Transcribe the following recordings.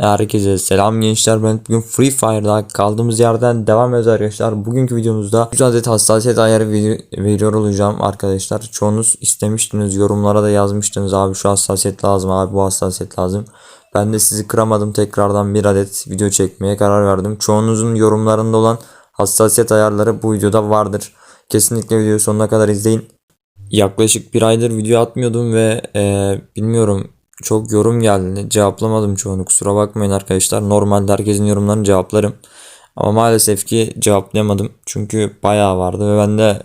Herkese selam gençler ben bugün Free Fire'da kaldığımız yerden devam ediyoruz arkadaşlar. Bugünkü videomuzda 100 adet hassasiyet ayarı veri- veriyor olacağım arkadaşlar. Çoğunuz istemiştiniz yorumlara da yazmıştınız abi şu hassasiyet lazım abi bu hassasiyet lazım. Ben de sizi kıramadım tekrardan bir adet video çekmeye karar verdim. Çoğunuzun yorumlarında olan hassasiyet ayarları bu videoda vardır. Kesinlikle videoyu sonuna kadar izleyin. Yaklaşık bir aydır video atmıyordum ve eee, bilmiyorum çok yorum geldi. Cevaplamadım çoğunu kusura bakmayın arkadaşlar. Normalde herkesin yorumlarını cevaplarım. Ama maalesef ki cevaplayamadım. Çünkü bayağı vardı ve ben de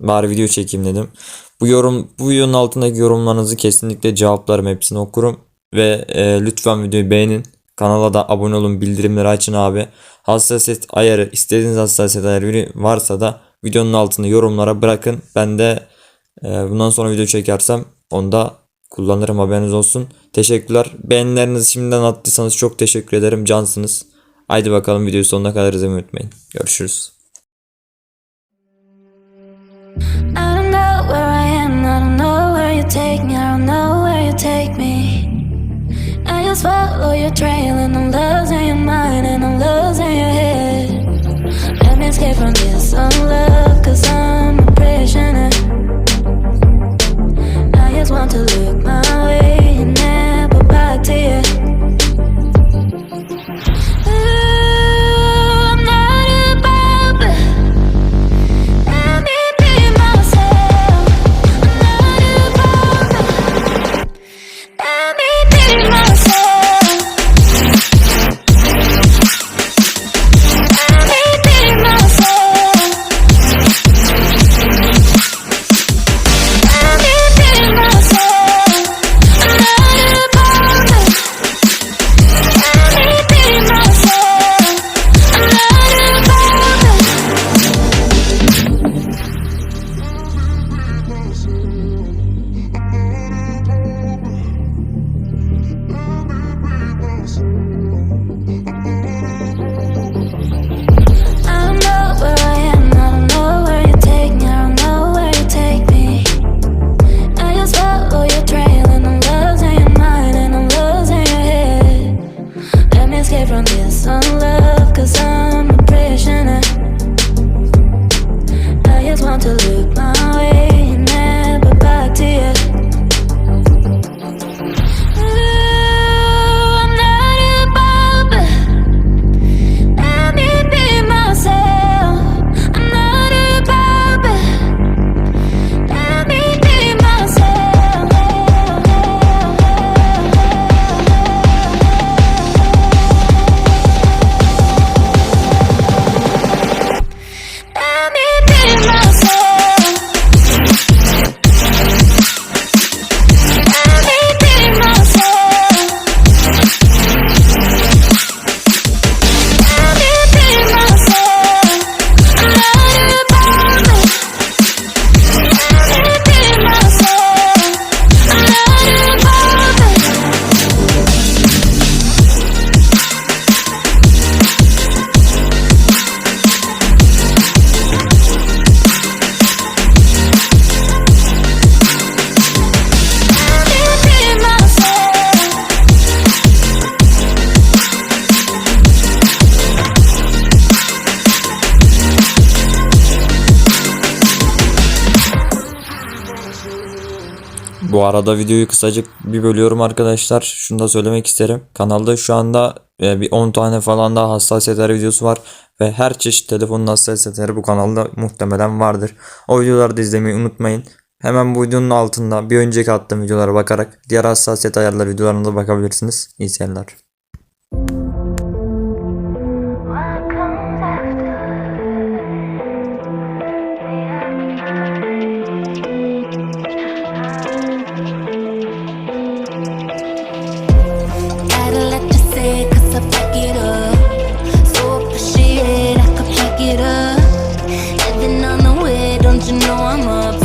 bari video çekeyim dedim. Bu yorum bu videonun altındaki yorumlarınızı kesinlikle cevaplarım. Hepsini okurum. Ve e, lütfen videoyu beğenin. Kanala da abone olun. Bildirimleri açın abi. Hassasiyet ayarı istediğiniz hassasiyet ayarı varsa da videonun altında yorumlara bırakın. Ben de ee, bundan sonra video çekersem onu da kullanırım haberiniz olsun. Teşekkürler. Beğenilerinizi şimdiden attıysanız çok teşekkür ederim. Cansınız. Haydi bakalım videoyu sonuna kadar izlemeyi unutmayın. Görüşürüz. Follow your trail and I'm losing want to look my Bu arada videoyu kısacık bir bölüyorum arkadaşlar. Şunu da söylemek isterim. Kanalda şu anda e, bir 10 tane falan daha hassasiyet ayarı videosu var. Ve her çeşit telefonun hassasiyet ayarı bu kanalda muhtemelen vardır. O videoları da izlemeyi unutmayın. Hemen bu videonun altında bir önceki attığım videolara bakarak diğer hassasiyet ayarları videolarına da bakabilirsiniz. İyi seyirler. On the way, don't you know I'm up?